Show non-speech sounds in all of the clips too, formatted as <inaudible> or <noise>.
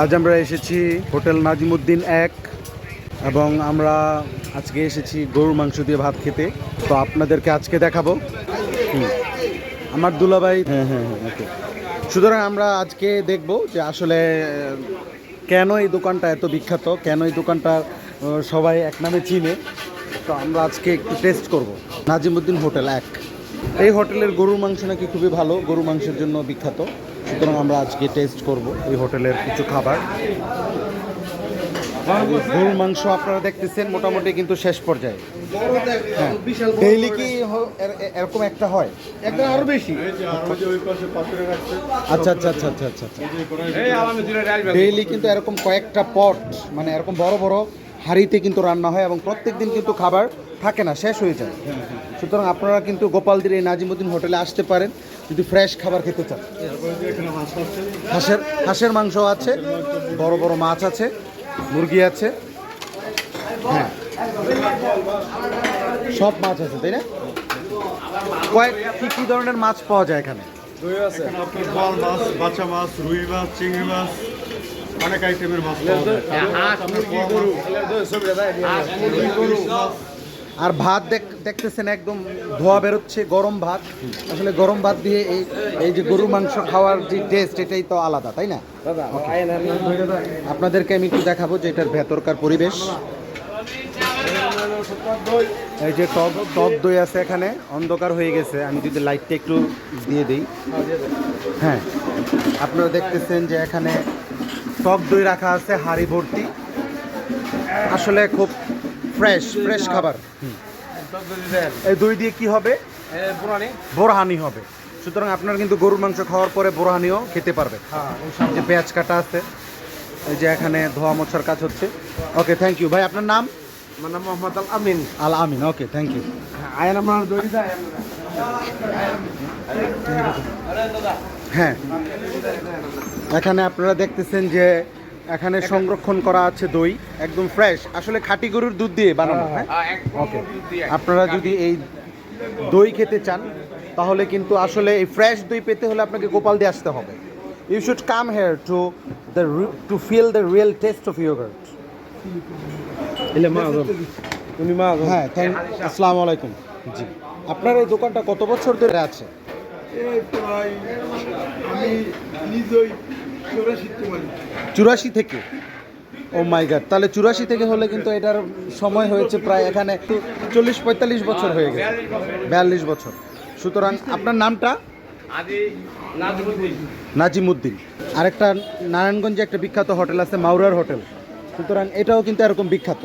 আজ আমরা এসেছি হোটেল নাজিমুদ্দিন এক এবং আমরা আজকে এসেছি গরুর মাংস দিয়ে ভাত খেতে। তো আপনাদেরকে আজকে দেখাবো। আমার দুলাভাই হ্যাঁ হ্যাঁ হ্যাঁ ওকে। সুতরাং আমরা আজকে দেখব যে আসলে কেন এই দোকানটা এত বিখ্যাত, কেন এই দোকানটা সবাই এক নামে চিনে। তো আমরা আজকে একটু টেস্ট করব। নাজিমুদ্দিন হোটেল এক। এই হোটেলের গরুর মাংস নাকি খুবই ভালো গরু মাংসের জন্য বিখ্যাত। সুতরাং আমরা আজকে টেস্ট করব এই হোটেলের কিছু খাবার। গরুর মাংস আপনারা দেখতেছেন মোটামুটি কিন্তু শেষ পর্যায়ে। হ্যাঁ ডেইলি কি হ- এরকম একটা হয়? একটা আরও বেশি। আচ্ছা আচ্ছা আচ্ছা আচ্ছা আচ্ছা ডেইলি কিন্তু এরকম কয়েকটা পট মানে এরকম বড় বড় হাঁড়িতে কিন্তু রান্না হয় এবং প্রত্যেক দিন কিন্তু খাবার থাকে না শেষ হয়ে যায়। সুতরাং আপনারা কিন্তু গোপালদির এই নাজিমুদ্দিন হোটেলে আসতে পারেন যদি ফ্রেশ খাবার খেতে চান। হাঁসের হাঁসের মাংস আছে বড় বড় মাছ আছে মুরগি আছে হ্যাঁ। সব মাছ আছে তাই না? কয়েক কী কী ধরনের মাছ পাওয়া যায় এখানে? এখানে মাছ বাচ্চা মাছ রুই মাছ চিংড়ি মাছ অনেক আইটেমের মাছ পাওয়া যায়। মাছ, আর ভাত দেখ- দেখতেছেন একদম ধোয়া বেরোচ্ছে গরম ভাত। আসলে গরম ভাত দিয়ে এই এই যে গরুর মাংস খাওয়ার যে টেস্ট এটাই তো আলাদা তাই না? আপনাদেরকে আমি একটু দেখাবো যে এটার ভেতরকার পরিবেশ। এই যে টক টক দই আছে এখানে অন্ধকার হয়ে গেছে। আমি যদি লাইটটা একটু দিয়ে দিই। হ্যাঁ আপনারা দেখতেছেন যে এখানে টক দই রাখা আছে হাঁড়ি ভর্তি। আসলে খুব ফ্রেশ ফ্রেশ খাবার। হুম। এই দই দিয়ে কি হবে? বোরহানি। হবে। সুতরাং আপনারা কিন্তু গরুর মাংস খাওয়ার পরে বোরহানিও খেতে পারবেন যে পেঁয়াজ কাটা আছে এই যে এখানে ধোয়া মোছার কাজ হচ্ছে। ওকে থ্যাংক ইউ ভাই আপনার নাম? আমার নাম Mohammad Al Amin. Al Amin okay thank you ion আমার দড়ি যায় হ্যাঁ। এখানে আপনারা দেখতেছেন যে এখানে সংরক্ষণ করা আছে দই একদম ফ্রেশ আসলে খাঁটি গরুর দুধ দিয়ে বানানো হ্যাঁ। ওকে আপনারা যদি এই দই খেতে চান তাহলে কিন্তু আসলে এই ফ্রেশ দই পেতে হলে আপনাকে গোপাল দিয়ে আসতে হবে। You should come here to the to feel the real taste of yogurt এলে মা উনি মা হ্যাঁ থ্যাংক আসসালামু আলাইকুম। জি। আপনার এই দোকানটা কত বছর ধরে আছে? এই তো আমি নিজেই চৌরাশি থেকে ও মাই গড তাহলে চুরাশি থেকে হলে কিন্তু এটার সময় হয়েছে প্রায় এখানে একটু চল্লিশ পঁয়তাল্লিশ বছর হয়ে গেছে। বিয়াল্লিশ বছর। সুতরাং আপনার নামটা? নাজিমুদ্দিন। আরেকটা নারায়ণগঞ্জে একটা বিখ্যাত হোটেল আছে মাউরার হোটেল। সুতরাং এটাও কিন্তু এরকম বিখ্যাত।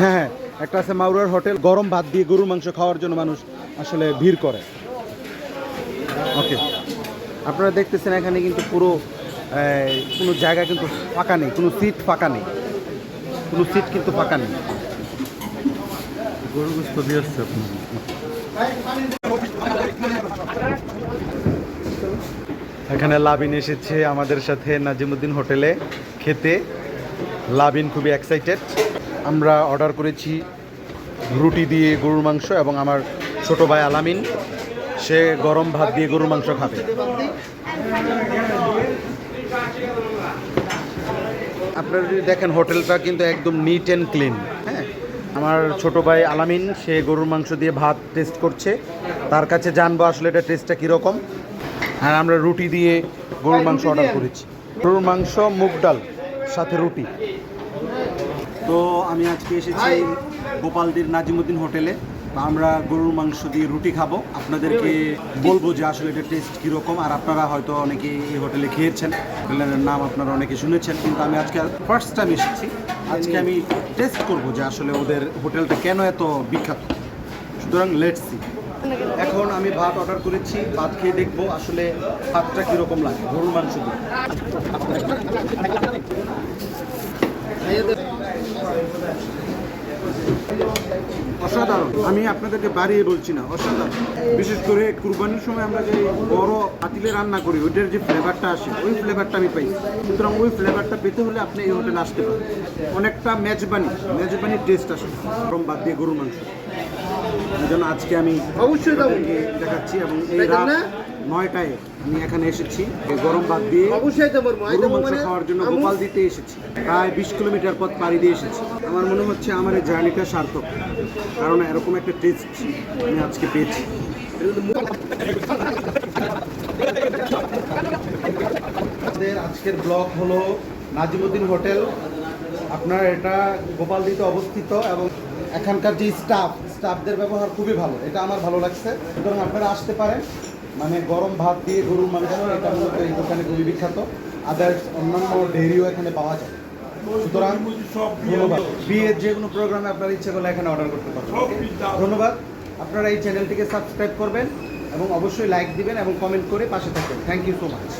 হ্যাঁ হ্যাঁ একটা আছে মাউরার হোটেল। গরম ভাত দিয়ে গরুর মাংস খাওয়ার জন্য মানুষ আসলে ভিড় করে। ওকে আপনারা দেখতেছেন এখানে কিন্তু পুরো কোনো জায়গা কিন্তু ফাঁকা নেই, কোনো সিট ফাঁকা নেই। কোনো সিট কিন্তু ফাঁকা নেই। এখানে লাবিন এসেছে আমাদের সাথে নাজিমুদ্দিন হোটেলে খেতে। লাবিন খুবই এক্সাইটেড আমরা অর্ডার করেছি রুটি দিয়ে গরুর মাংস এবং আমার ছোট ভাই আলামিন। সে গরম ভাত দিয়ে গরুর মাংস খাবে। আপনারা যদি দেখেন হোটেলটা কিন্তু একদম নিট অ্যান্ড ক্লিন হ্যাঁ? আমার ছোট ভাই আলামিন, সে গরুর মাংস দিয়ে ভাত টেস্ট করছে। তার কাছে জানব আসলে এটা টেস্টটা কীরকম। আর আমরা রুটি দিয়ে গরুর মাংস অর্ডার করেছি। গরুর মাংস, মুগ ডাল, সাথে রুটি। তো আমি আজকে এসেছি গোপালদির নাজিমুদ্দিন হোটেলে। আমরা গরুর মাংস দিয়ে রুটি খাব। আপনাদেরকে বলব যে আসলে এটা টেস্ট কীরকম আর আপনারা হয়তো অনেকে এই হোটেলে খেয়েছেন। হোটেলের নাম আপনারা অনেকে শুনেছেন কিন্তু আমি আজকে ফার্স্ট টাইম এসেছি। আজকে আমি টেস্ট করব যে আসলে ওদের হোটেলটা কেন এত বিখ্যাত। সুতরাং লেটস সি এখন আমি ভাত অর্ডার করেছি ভাত খেয়ে দেখব আসলে ভাতটা কীরকম লাগে গরুর মাংস দিয়ে। <laughs> অসাধারণ। আমি আপনাদেরকে বাড়িয়ে বলছি না অসাধারণ। বিশেষ করে কুরবানির সময় আমরা যে বড় পাতিলে রান্না করি ওইটার যে ফ্লেভারটা আসে ওই ফ্লেভারটা আমি পাই। সুতরাং ওই ফ্লেভারটা পেতে হলে আপনি এই হোটেলে আসতে পারেন। অনেকটা মেজবানি মেজবানি টেস্ট আসে। গরম বাদ দিয়ে গরুর মাংস। এই জন্য আজকে আমি অবশ্যই দেখাচ্ছি এবং এই রাত নয়টায় আমি এখানে এসেছি। এই গরম ভাত দিয়ে গরু মাংস খাওয়ার জন্য গোপাল দিতে এসেছি। প্রায় বিশ কিলোমিটার পথ পাড়ি দিয়ে এসেছি। আমার মনে হচ্ছে আমার এই জার্নিটা সার্থক। কারণ এরকম একটা টেস্ট আমি আজকে পেয়েছি। আমাদের আজকের ব্লগ হলো নাজিমুদ্দিন হোটেল। আপনার এটা গোপালদিতে অবস্থিত এবং এখানকার যে স্টাফ স্টাফদের ব্যবহার খুবই ভালো। এটা আমার ভালো লাগছে। সুতরাং আপনারা আসতে পারেন। মানে গরম ভাত দিয়ে গরুর মাংস, এটা মূলত এই দোকানে খুবই বিখ্যাত। আদার্স অন্যান্য ডেয়ারিও এখানে পাওয়া যায়। সুতরাং, ধন্যবাদ। বিয়ের যে কোনো প্রোগ্রামে আপনার ইচ্ছে করলে এখানে অর্ডার করতে পারবেন? ধন্যবাদ। আপনারা এই চ্যানেলটিকে সাবস্ক্রাইব করবেন এবং অবশ্যই লাইক দিবেন এবং কমেন্ট করে পাশে থাকবেন। Thank you so much